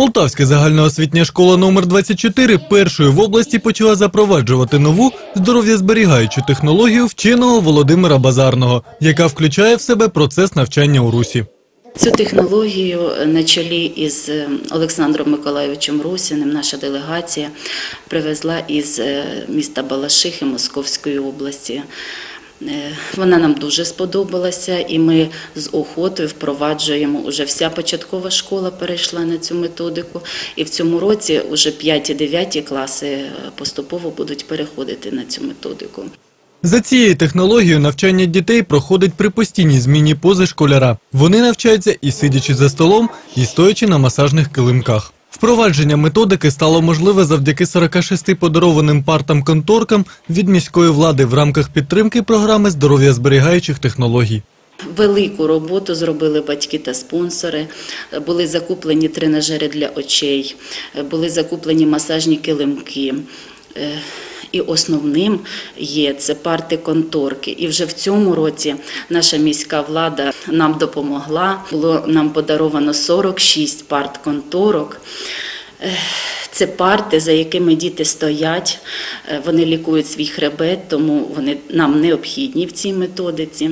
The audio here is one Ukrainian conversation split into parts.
Полтавська загальноосвітня школа номер 24 першою в області почала запроваджувати нову здоров'язберігаючу технологію вченого Володимира Базарного, яка включає в себе процес навчання у русі. Цю технологію на чолі із е, Олександром Миколайовичем Русіним наша делегація привезла із е, міста Балашихи Московської області. Е, Вона нам дуже сподобалася, і ми з охотою впроваджуємо. Уже вся початкова школа перейшла на цю методику, і в цьому році вже 5 і 9 класи е, поступово будуть переходити на цю методику. За цією технологією навчання дітей проходить при постійній зміні пози школяра. Вони навчаються і сидячи за столом, і стоячи на масажних килимках. Впровадження методики стало можливе завдяки 46 подарованим партам-конторкам від міської влади в рамках підтримки програми здоров'я зберігаючих технологій. Велику роботу зробили батьки та спонсори. Були закуплені тренажери для очей, були закуплені масажні килимки. І основним є це парти конторки. І вже в цьому році наша міська влада нам допомогла. Було нам подаровано 46 парт конторок. Це парти, за якими діти стоять, е, вони лікують свій хребет, тому вони нам необхідні в цій методиці.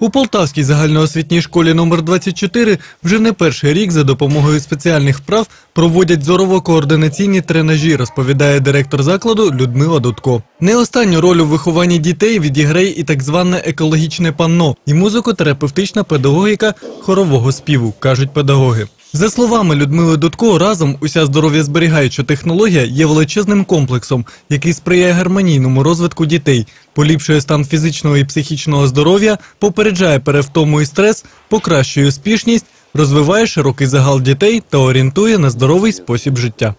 У Полтавській загальноосвітній школі номер 24 вже не перший рік за допомогою спеціальних вправ проводять зорово-координаційні тренажі, розповідає директор закладу Людмила Дудко. Не останню роль у вихованні дітей відіграє і так зване екологічне панно і музико-терапевтична педагогіка хорового співу, кажуть педагоги. За словами Людмили Дудко, разом уся здоров'я зберігаюча технологія є величезним комплексом, який сприяє гармонійному розвитку дітей, поліпшує стан фізичного і психічного здоров'я, попереджає перевтому і стрес, покращує успішність, розвиває широкий загал дітей та орієнтує на здоровий спосіб життя.